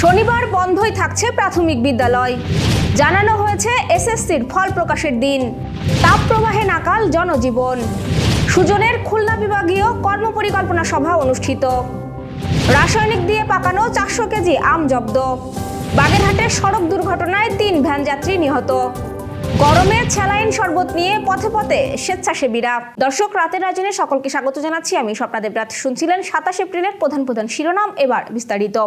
শনিবার বন্ধই থাকছে প্রাথমিক বিদ্যালয়। জানানো হয়েছে এসএসসির ফল প্রকাশের দিন। তাপ প্রবাহে নাকাল জনজীবন। সুজনের খুলনা বিভাগীয় কর্মপরিকল্পনা সভা অনুষ্ঠিত। রাসায়নিক দিয়ে পাকানো চারশো কেজি আম জব্দ। বাগেরহাটে সড়ক দুর্ঘটনায় তিন ভ্যান যাত্রী নিহত। গরমে স্যালাইন শরবত নিয়ে পথে পথে স্বেচ্ছাসেবীরা। দর্শক, রাতের আয়োজনে সকলকে স্বাগত জানাচ্ছি। আমি স্বপ্নাদেব রাত শুনছিলেন সাতাশ এপ্রিলের প্রধান প্রধান শিরোনাম। এবার বিস্তারিত।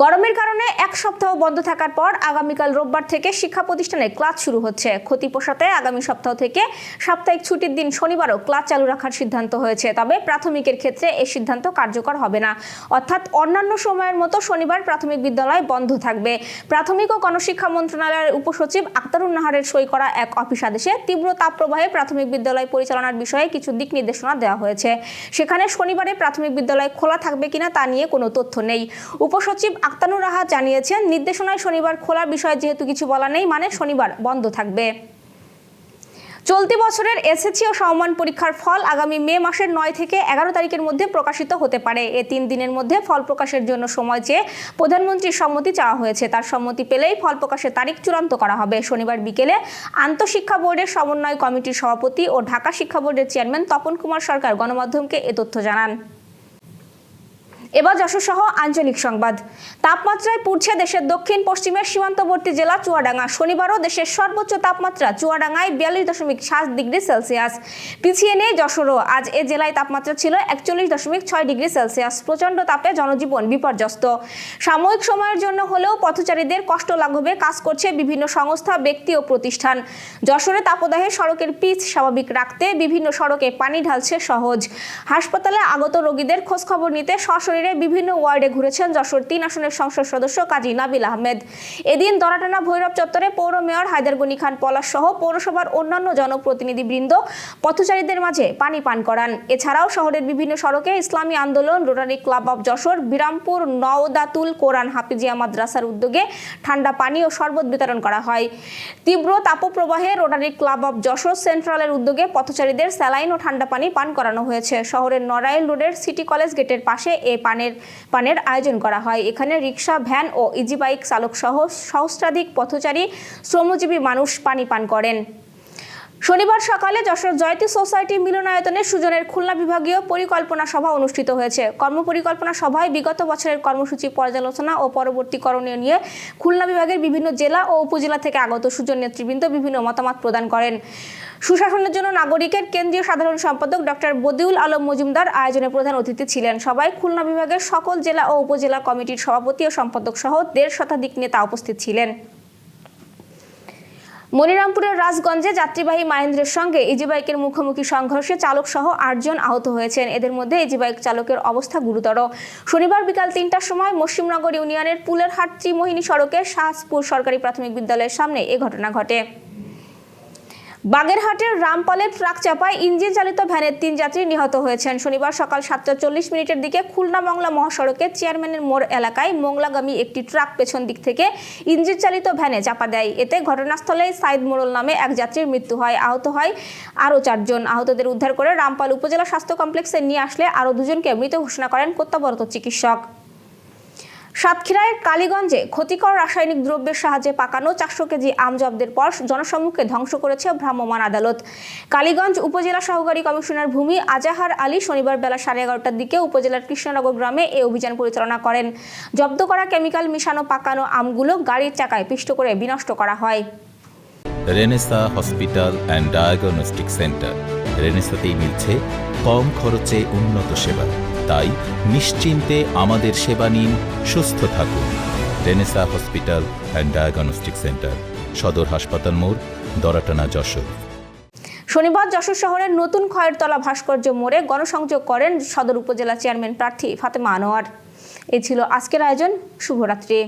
গরমের কারণে এক সপ্তাহ বন্ধ থাকার পর আগামীকাল রোববার থেকে শিক্ষা প্রতিষ্ঠানে ক্লাস শুরু হচ্ছে। ক্ষতি পোষাতে আগামী সপ্তাহ থেকে সাপ্তাহিক ছুটির দিন শনিবারও ক্লাস চালু রাখার সিদ্ধান্ত হয়েছে। তবে প্রাথমিকের ক্ষেত্রে এই সিদ্ধান্ত কার্যকর হবে না। অর্থাৎ অন্যান্য সময়ের মতো শনিবার প্রাথমিক বিদ্যালয় বন্ধ থাকবে। প্রাথমিক ও গণশিক্ষা মন্ত্রণালয়ের উপসচিব আক্তারুন নাহারের সই করা এক অফিস আদেশে তীব্র তাপপ্রবাহে প্রাথমিক বিদ্যালয় পরিচালনার বিষয়ে কিছু দিক নির্দেশনা দেওয়া হয়েছে। সেখানে শনিবারে প্রাথমিক বিদ্যালয় খোলা থাকবে কিনা তা নিয়ে কোনো তথ্য নেই। উপসচিব আক্তানুর রাহা জানিয়েছেন, নির্দেশনায় শনিবার খোলার বিষয়ে যেহেতু কিছু বলা নেই মানে শনিবার বন্ধ থাকবে। চলতি বছরের এসএসসি ও সমমান পরীক্ষার ফল আগামী মে মাসের নয় থেকে এগারো তারিখের মধ্যে প্রকাশিত হতে পারে। এ তিন দিনের মধ্যে ফল প্রকাশের জন্য সময় চেয়ে প্রধানমন্ত্রীর সম্মতি চাওয়া হয়েছে। তার সম্মতি পেলেই ফল প্রকাশের তারিখ চূড়ান্ত করা হবে। শনিবার বিকেলে আন্তঃশিক্ষা বোর্ডের সমন্বয় কমিটির সভাপতি ও ঢাকা শিক্ষা বোর্ডের চেয়ারম্যান তপন কুমার সরকার গণমাধ্যমকে এ তথ্য জানান। এবার যশোর সহ আঞ্চলিক সংবাদ। তাপমাত্রায় পুড়ছে দেশের দক্ষিণ, পশ্চিমের সীমান্তবর্তী জেলা চুয়াডাঙ্গা। শনিবারও দেশের সর্বোচ্চ তাপমাত্রা চুয়াডাঙ্গায় বিয়াল্লিশ দশমিক সাত ডিগ্রি সেলসিয়াস। পিছিয়ে নেই যশোরও। আজ এ জেলায় তাপমাত্রা ছিল একচল্লিশ দশমিক ছয় ডিগ্রি সেলসিয়াস। প্রচণ্ড তাপে জনজীবন বিপর্যস্ত। সাময়িক সময়ের জন্য হলেও পথচারীদের কষ্ট লাঘবে কাজ করছে বিভিন্ন সংস্থা, ব্যক্তি ও প্রতিষ্ঠান। যশোরে তাপদাহে সড়কের পিচ স্বাভাবিক রাখতে বিভিন্ন সড়কে পানি ঢালছে সহজ। হাসপাতালে আগত রোগীদের খোঁজখবর নিতে সশরীরে বিভিন্ন ওয়ার্ডে ঘুরেছেন যশোর তিন আসনের সংসদ সদস্য কাজী নাবিল আহমেদ। এদিন দরাটানা ভৈরব চত্বরে পৌর মেয়র হায়দার গনি খান পলাশ সহ পৌরসভার অন্যান্য জনপ্রতিনিধিবৃন্দ পথচারীদের মাঝে পানি পান করান। এছাড়াও শহরের বিভিন্ন সড়কে Islami Andolan, Rotary club of Jessore, Birampur, Nawdatul Quran, Hafizia মাদ্রাসার উদ্যোগে ঠান্ডা পানি ও শরবত বিতরণ করা হয়। তীব্র তাপপ্রবাহে রোটারি ক্লাব অব যশোর সেন্ট্রালের উদ্যোগে পথচারীদের স্যালাইন ও ঠান্ডা পানি পান করানো হয়েছে। শহরের নড়াইল রোডের সিটি কলেজ গেটের পাশে এ পানের পানের আয়োজন করা হয়। এখানে রিক্সা, ভ্যান ও ইজিবাইক চালক সহ সহস্রাধিক পথচারী, শ্রমজীবী মানুষ পানি পান করেন। শনিবার সকালে যশোর জয়তী সোসাইটি মিলনায়তনে সুজনের খুলনা বিভাগীয় পরিকল্পনা সভা অনুষ্ঠিত হয়েছে। কর্মপরিকল্পনা সভায় বিগত বছরের কর্মসূচি পর্যালোচনা ও পরবর্তী করণীয় নিয়ে খুলনা বিভাগের বিভিন্ন জেলা ও উপজেলা থেকে আগত সুজন নেতৃবৃন্দ বিভিন্ন মতামত প্রদান করেন। সুশাসনের জন্য নাগরিকের কেন্দ্রীয় সাধারণ সম্পাদক ডক্টর বদিউল আলম মজুমদার আয়োজনে প্রধান অতিথি ছিলেন। সবাই খুলনা বিভাগের সকল জেলা ও উপজেলা কমিটির সভাপতি ও সম্পাদক সহ দেড় শতাধিক নেতা উপস্থিত ছিলেন। মনিরামপুরের রাজগঞ্জে যাত্রীবাহী মাহেন্দ্রের সঙ্গে ইজি বাইকের মুখোমুখি সংঘর্ষে চালক সহ আটজন আহত হয়েছেন। এদের মধ্যে ইজি বাইক চালকের অবস্থা গুরুতর। শনিবার বিকাল তিনটার সময় মসিমনগর ইউনিয়নের পুলেরহাট ত্রিমোহিনী সড়কে শাহপুর সরকারি প্রাথমিক বিদ্যালয়ের সামনে এ ঘটনা ঘটে। বাগেরহাটের রামপালে ট্রাক চাপায় ইঞ্জিন চালিত ভ্যানের তিন যাত্রী নিহত হয়েছেন। শনিবার সকাল সাতটা চল্লিশ মিনিটের দিকে খুলনা মংলা মহাসড়কে চেয়ারম্যানের মোড় এলাকায় মোংলাগামী একটি ট্রাক পেছন দিক থেকে ইঞ্জিন চালিত ভ্যানে চাপা দেয়। এতে ঘটনাস্থলে সাইদ মোড়ল নামে এক যাত্রীর মৃত্যু হয়। আহত হয় আরও চারজন। আহতদের উদ্ধার করে রামপাল উপজেলা স্বাস্থ্য কমপ্লেক্সে নিয়ে আসলে আরও দুজনকে মৃত ঘোষণা করেন কর্তব্যরত চিকিৎসক। সাতক্ষীরায় কালীগঞ্জে ক্ষতিকর রাসায়নিক দ্রব্যের সাহায্যে পাকানো চারশো কেজি আম জব্দের পর জনসম্মুখে ধ্বংস করেছে ভ্রাম্যমাণ আদালত। কালীগঞ্জ উপজেলা সহকারী কমিশনার ভূমি আজাহার আলী শনিবার বেলা সাড়ে এগারোটার দিকে উপজেলার কৃষ্ণনগর গ্রামে এ অভিযান পরিচালনা করেন। জব্দ করা কেমিক্যাল মিশানো পাকানো আমগুলো গাড়ির চাকায় পিষ্ট করে বিনষ্ট করা হয়। Renaissance hospital and diagnostic centre. রেনেসাতেই মিলছে কম খরচে উন্নত সেবা। তাই নিশ্চিন্তে আমাদের সেবা নিন, সুস্থ থাকুন। Renaissance hospital and diagnostic centre সদর হাসপাতাল মোড়, দরাটানা যশোর। শনিবার যশোর শহরের নতুন খয়েরতলা ভাস্কর্য মোড়ে গণসংযোগ করেন সদর উপজেলা চেয়ারম্যান প্রার্থী ফাতেমা আনোয়ার। এ ছিল আজকের আয়োজন। শুভরাত্রি।